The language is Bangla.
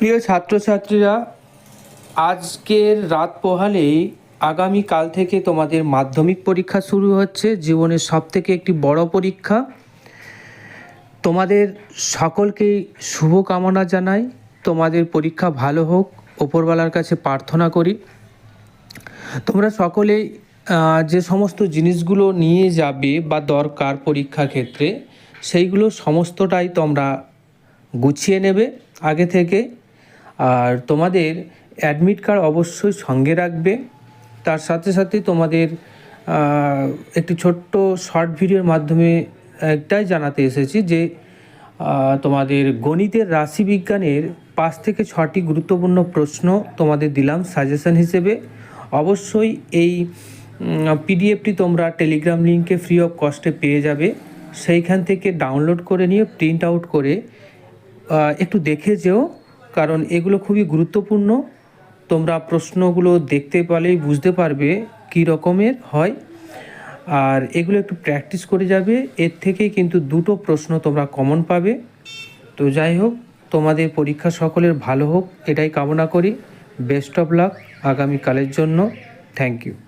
প্রিয় ছাত্রছাত্রীরা, আজকের রাত পোহালেই আগামীকাল থেকে তোমাদের মাধ্যমিক পরীক্ষা শুরু হচ্ছে, জীবনের সবথেকে একটি বড় পরীক্ষা। তোমাদের সকলকেই শুভকামনা জানাই, তোমাদের পরীক্ষা ভালো হোক, ওপরওয়ালার কাছে প্রার্থনা করি। তোমরা সকলেই যে সমস্ত জিনিসগুলো নিয়ে যাবে বা দরকার পরীক্ষা ক্ষেত্রে, সেইগুলো সমস্তটাই তোমরা গুছিয়ে নেবে। আগে থেকে আর তোমাদের অ্যাডমিট কার্ড অবশ্যই সঙ্গে রাখবে। তার সাথে সাথে তোমাদের একটি ছোট্ট শর্ট ভিডিওর মাধ্যমে একটাই জানাতে এসেছি যে তোমাদের গণিতের রাশিবিজ্ঞানের পাঁচ থেকে ছটি গুরুত্বপূর্ণ প্রশ্ন তোমাদের দিলাম সাজেশন হিসেবে। অবশ্যই এই পিডিএফটি তোমরা টেলিগ্রাম লিঙ্কে ফ্রি অফ কস্টে পেয়ে যাবে। সেইখান থেকে ডাউনলোড করে নিয়ে প্রিন্ট আউট করে একটু দেখে যেও। কারণ এগুলো খুবই গুরুত্বপূর্ণ। তোমরা প্রশ্নগুলো দেখতে পেলেই বুঝতে পারবে কী রকমের হয়। আর এগুলো একটু প্র্যাকটিস করে যাবে। এর থেকেই কিন্তু দুটো প্রশ্ন তোমরা কমন পাবে। তো যাই হোক, তোমাদের পরীক্ষা সকলের ভালো হোক। এটাই কামনা করি। বেস্ট অফ লাক আগামীকালের জন্য। Thank you